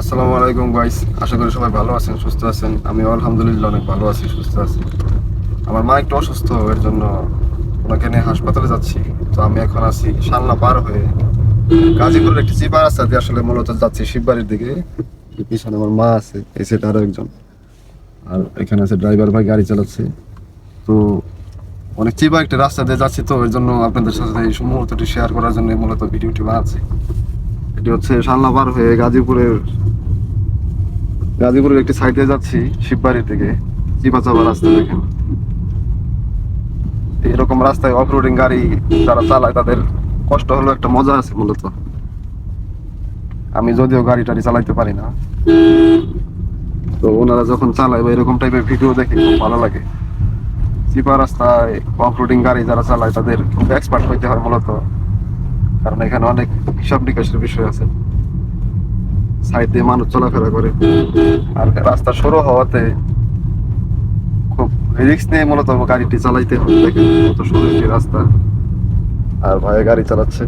আসসালামু আলাইকুম গাইস আশা করি সবাই ভালো আছেন, সুস্থ আছেন। আমি আলহামদুলিল্লাহ অনেক ভালো আছি, সুস্থ আছি। আমার মা একটু অসুস্থ, এর জন্য ওনাকে নিয়ে হাসপাতালে যাচ্ছি। তো আমি এখন আছি সালনা পার হয়ে গাজীপুরের একটি চিপা রাস্তা দিয়ে আসলে মূলত যাচ্ছি শিববাড়ির দিকে। পিছনে আমার মা আছে, এই সেটা আরও একজন। আর এখানে আছে ড্রাইভার ভাই, গাড়ি চালাচ্ছে। তো অনেক চিপা একটা রাস্তা দিয়ে যাচ্ছি তো, এর জন্য আপনাদের সাথে এই মুহূর্তটি শেয়ার করার জন্য মূলত ভিডিওটি বানাচ্ছি। এটি হচ্ছে সালনা পার হয়ে গাজীপুরের গাজীপুরের একটি সাইডে যাচ্ছি, শিববাড়ি থেকে চিপাচাপা রাস্তা দেখেন এরকম রাস্তায় অফ রোডিং গাড়ি যারা চালায়, তাদের কষ্ট হলো একটা মজা আছে মূলত। আমি যদিও গাড়ি টাড়ি চালাইতে পারি না। তো ওনারা যখন চালায় বা এরকম টাইপের ভিডিও দেখে, খুব ভালো লাগে। চিপা রাস্তায় অফ রোডিং গাড়ি যারা চালায়, তাদের খুব এক্সপার্ট হইতে হয় মূলত। কারণ এখানে অনেক হিসাব নিকাশের বিষয় আছে। সাইড দিয়ে মানুষ চলাফেরা করে। আর রাস্তা সরু হওয়াতে খুব রিস্ক নিয়ে মূলত গাড়িটি চালাইতে হবে দেখেন সরু একটি রাস্তা। আর ভাই গাড়ি চালাচ্ছে।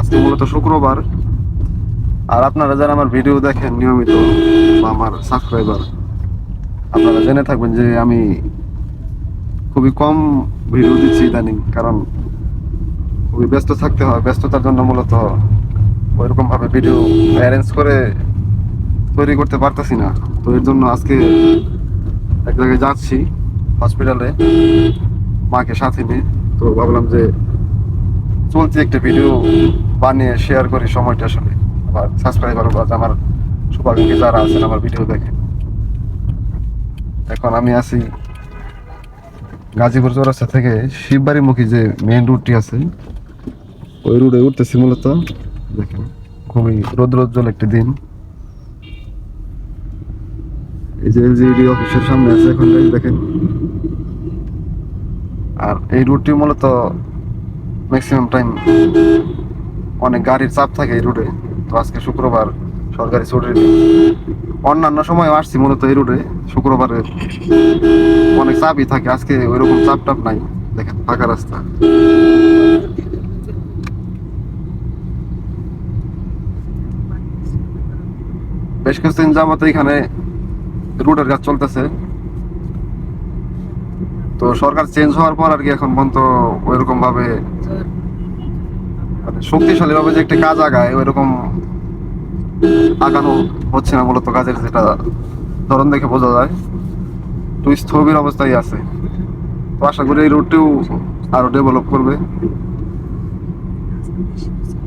আজকে মূলত শুক্রবার। আর আপনারা যারা আমার ভিডিও দেখেন নিয়মিত বা আমার সাবস্ক্রাইবার, আপনারা জেনে থাকবেন যে আমি খুবই কম ভিডিও দিচ্ছি ইদানিং। কারণ খুবই ব্যস্ত থাকতে হয়, ব্যস্ততার জন্য মূলত ওইরকম ভাবে ভিডিও অ্যারেঞ্জ করে তৈরি করতে পারতেছি না। তো এর জন্য আজকে এক জায়গায় যাচ্ছি হসপিটালে মাকে, সাথে নিয়ে। তো ভাবলাম যে চলছে একটা ভিডিও বানিয়ে শেয়ার করি সময়টা আসলে। আমার সাবস্ক্রাইবার বা আমার শুভাকাঙ্ক্ষী যারা আছেন, আমার ভিডিও দেখে। এখন আমি আছি গাজীপুর চৌরাস্তা থেকে শিববাড়িমুখী যে মেইন রুটটি আছে ওই রুটে উঠতেছি মূলত। দেখেন, খুবই রৌদ্রোজ্জ্বল একটি দিন। এই যে এলজিডি অফিসের সামনে আছে, এখন দেখেন। আর এই রুটটি মূলত ম্যাক্সিমাম টাইম অনেক গাড়ির চাপ থাকে এই রুটে তো আজকে শুক্রবার সরকারি ছুটির দিন। অন্যান্য সময় আসছি মূলত এই রুটে শুক্রবারে অনেক চাপই থাকে, আজকে ওইরকম চাপ টাপ নাই। দেখেন, ফাঁকা রাস্তা। বেশ কিছুদিন যাবত এখানে রুটের কাজ চলতেছে। তো সরকার চেঞ্জ হওয়ার পর আর কি এখন পর্যন্ত ওইরকম ভাবে মানে শক্তিশালী ভাবে যে একটা কাজ আগায়, ওইরকম আগানো হচ্ছে না মূলত কাজের যেটা ধরন দেখে বোঝা যায়। তো স্থবির অবস্থায় আছে। তো আশা করি এই রুটটিও আরও ডেভেলপ করবে।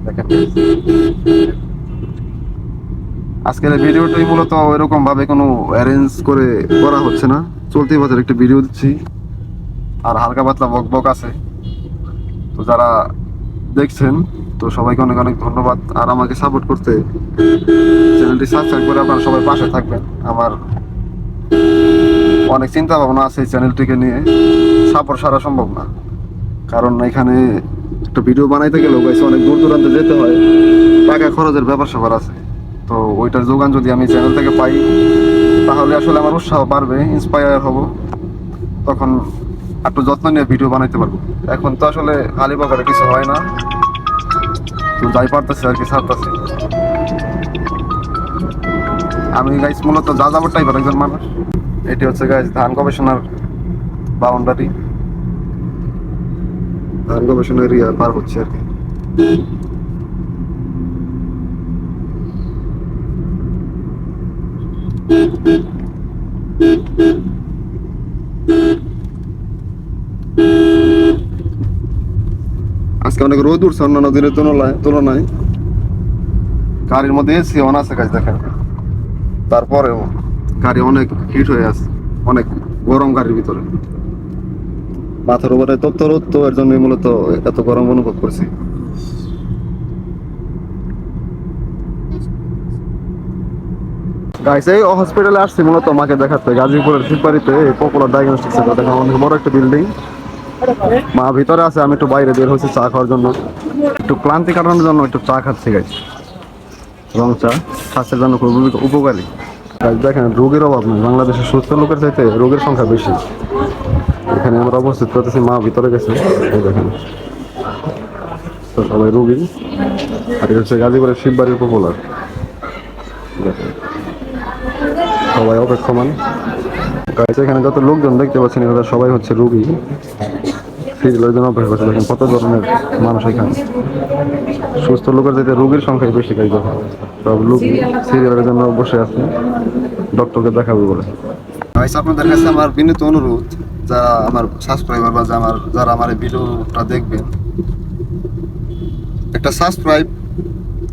দেখেন। আজকের এই ভিডিওটাই মূলত এরকম ভাবে কোনো অ্যারেঞ্জ করে করা হচ্ছে না। চলতি বছর একটা ভিডিও দিচ্ছি। আর হালকা পাতলা বক বক আছে। তো যারা দেখছেন, তো সবাইকে অনেক অনেক ধন্যবাদ। আর আমাকে সাপোর্ট করতে চ্যানেলটি সাবস্ক্রাইব করে আপনারা সবাই পাশে থাকবেন। আমার অনেক চিন্তা ভাবনা আছে এই চ্যানেলটিকে নিয়ে। সাপোর্ট সারা সম্ভব না। কারণ এখানে একটা ভিডিও বানাইতে গেলেও গাইছে অনেক দূর দূরান্তে যেতে হয়। টাকা খরচের ব্যাপার স্যাপার আছে। তো ওইটার যোগান যদি আমি চ্যানেল থেকে পাই, তাহলে আসলে আমার উৎসাহ বাড়বে ইন্সপায়ার হব। তখন একটু যত্ন নিয়ে ভিডিও বানাইতে পারব। এখন তো আসলে খালি পকেটে কিছু হয় না। তো যাই পারতেছি আর কি, ছাড়তেছি। আমি গাইস মূলত যাযাবর টাইপের একজন মানুষ। এটি হচ্ছে গাইস ধান গবেষণার বাউন্ডারি ধান গবেষণা এরিয়া পার হচ্ছে আর কি। আজকে অনেক রোদ উঠছে, অন্যান্য দিনের তুলনায় তুলনায়। গাড়ির মধ্যে এসি অন আছে গাছ দেখেন। তারপরেও গাড়ি অনেক হিট হয়ে আছে, অনেক গরম গাড়ির ভিতরে। মাথার উপরে তপ্ত রোদ তো এর জন্যই মূলত এত গরম অনুভব করছি। গাইস এই হসপিটালে আসছি মূলত মাকে দেখাতে। গাজীপুরের শিববাড়িতে পপুলার ডায়াগনস্টিক সেন্টার দেখেন অনেক বড় একটা বিল্ডিং মা, ভিতরে আছে, আমি একটু বাইরে বের হয়েছি চা খাওয়ার জন্য। একটু ক্লান্তি কাটানোর জন্য একটু চা খাচ্ছি গাইস রং চা, স্বাস্থ্যের জন্য খুব উপকারী। গাইস দেখেন, রোগের অভাব নেই। বাংলাদেশে সুস্থ লোকের চাইতে রোগের সংখ্যা বেশি। এখানে আমরা অবস্থিত করতেছি, মা ভিতরে গেছে। দেখেন। তো সবাই রুগী। আর হচ্ছে গাজীপুরের শিববাড়ির পপুলার দেখেন সবাই অপেক্ষমান। এখানে যত লোকজন দেখতে পাচ্ছেন, এরা সবাই হচ্ছে রুগী। সিরিয়ালের জন্য অপেক্ষা করছে দেখেন কত ধরনের মানুষ এখানে। সুস্থ লোকের যেতে রোগীর সংখ্যাই বেশি গাইতে সব লোক সিরিয়ালের জন্য বসে আছে। ডক্টরকে দেখাবে বলে। আপনাদের কাছে আমার বিনীত অনুরোধ, যারা আমার সাবস্ক্রাইবার বা আমার যারা আমার ভিডিওটা দেখবেন, একটা সাবস্ক্রাইব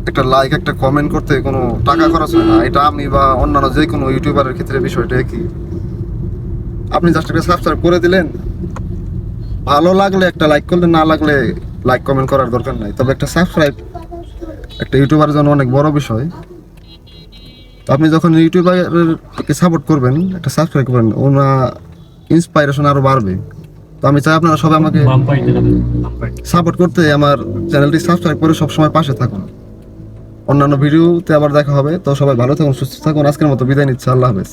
একটা লাইক একটা কমেন্ট করতে কোনো টাকা খরচ হয় না। এটা আমি বা অন্যান্য যে কোনো ইউটিউবারের ক্ষেত্রে বিষয়টা একই। আপনি জাস্ট একটা সাবস্ক্রাইব করে দিলেন। ভালো লাগলে একটা লাইক করলে না লাগলে লাইক কমেন্ট করার দরকার নাই। তবে একটা সাবস্ক্রাইব একটা ইউটিউবারের জন্য অনেক বড় বিষয়। তো আপনি যখন ইউটিউবারকে সাপোর্ট করবেন একটা সাবস্ক্রাইব করবেন ওনা ইন্সপাইরেশন আরও বাড়বে। তো আমি চাই আপনারা সবাই আমাকে সাপোর্ট করতে আমার চ্যানেলটি সাবস্ক্রাইব করে সবসময় পাশে থাকুন। অন্যান্য ভিডিওতে আবার দেখা হবে। তো সবাই ভালো থাকুন, সুস্থ থাকুন। আজকের মতো বিদায় নিচ্ছে। আল্লাহ হাফেজ।